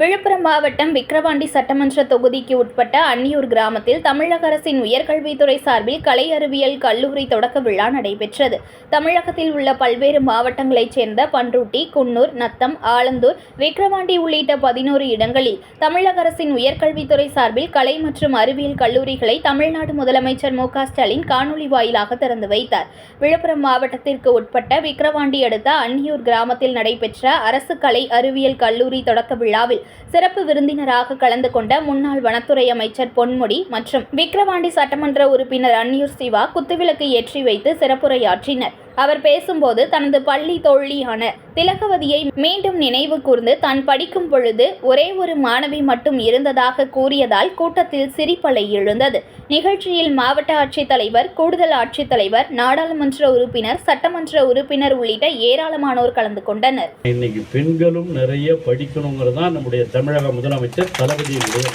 விழுப்புரம் மாவட்டம் விக்கிரவாண்டி சட்டமன்ற தொகுதிக்கு உட்பட்ட அன்னியூர் கிராமத்தில் தமிழக அரசின் உயர்கல்வித்துறை சார்பில் கலை அறிவியல் கல்லூரி தொடக்க விழா நடைபெற்றது. தமிழகத்தில் உள்ள பல்வேறு மாவட்டங்களைச் சேர்ந்த பன்ருட்டி குன்னூர் நத்தம் ஆலந்தூர் விக்கிரவாண்டி உள்ளிட்ட பதினோரு இடங்களில் தமிழக அரசின் உயர்கல்வித்துறை சார்பில் கலை மற்றும் அறிவியல் கல்லூரிகளை தமிழ்நாடு முதலமைச்சர் மு ஸ்டாலின் காணொலி வாயிலாக திறந்து வைத்தார். விழுப்புரம் மாவட்டத்திற்கு உட்பட்ட விக்கிரவாண்டி அடுத்த அன்னியூர் கிராமத்தில் நடைபெற்ற அரசு கலை அறிவியல் கல்லூரி தொடக்க விழாவில் சிறப்பு விருந்தினராக கலந்து கொண்ட முன்னாள் வனத்துறை அமைச்சர் பொன்முடி மற்றும் விக்கிரவாண்டி சட்டமன்ற உறுப்பினர் அன்னியூர் சிவா குத்துவிளக்கு ஏற்றி வைத்து சிறப்புரையாற்றினர். அவர் பேசும்போது தனது பள்ளி தோழியான திலகவதியை மீண்டும் நினைவு கூர்ந்து தான் படிக்கும் பொழுது ஒரே ஒரு மாணவி மட்டும் இருந்ததாக கூறியதால் கூட்டத்தில் சிரிப்பலை எழுந்தது. நிகழ்ச்சியில் மாவட்ட ஆட்சித்தலைவர் கூடுதல் ஆட்சித்தலைவர் நாடாளுமன்ற உறுப்பினர் சட்டமன்ற உறுப்பினர் உள்ளிட்ட ஏராளமானோர் கலந்து கொண்டனர். இன்னைக்கு பெண்களும் நிறைய படிக்கணுங்கிறது தான் நம்முடைய தமிழக முதலமைச்சர் தளபதியினுடைய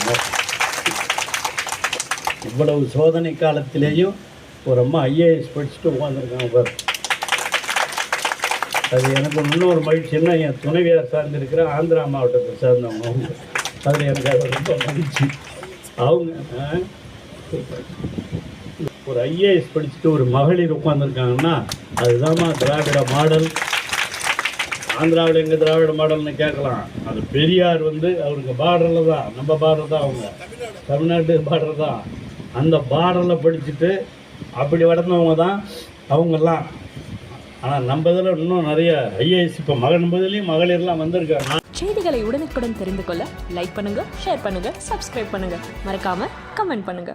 இவ்வளவு சோதனை காலத்திலேயும் ஒரு அம்மா ஐஏஎஸ் படிச்சுட்டு உட்காந்துருக்காங்க அது எனக்கு இன்னொரு மகிழ்ச்சின்னா என் துணைவியார் சார்ந்திருக்கிற ஆந்திரா மாவட்டத்தை சார்ந்தவங்க அவங்க. அதில் எனக்கு அது ரொம்ப மகிழ்ச்சி. அவங்க ஒரு ஐஏஎஸ் படிச்சுட்டு ஒரு மகளிர் உட்காந்துருக்காங்கன்னா அதுதாம்மா திராவிட மாடல். ஆந்திராவில் எங்கே திராவிட மாடல்னு கேட்கலாம். அது பெரியார் வந்து அவருக்கு பார்டரில் தான் நம்ம பார்டர் தான் அவங்க. தமிழ்நாட்டு பார்டர் தான். அந்த பார்டரில் படிச்சுட்டு அப்படி வளர்ந்தவங்க தான் அவங்கெல்லாம். ஆனால் நம்ம இதில் இன்னும் நிறைய ஐஏஎஸ் இப்போ மகன் பதிலையும் மகளிர்லாம் வந்திருக்காங்க. செய்திகளை உடனுக்குடன் தெரிந்து கொள்ள லைக் பண்ணுங்க ஷேர் பண்ணுங்க சப்ஸ்கிரைப் பண்ணுங்க. மறக்காம கமெண்ட் பண்ணுங்க.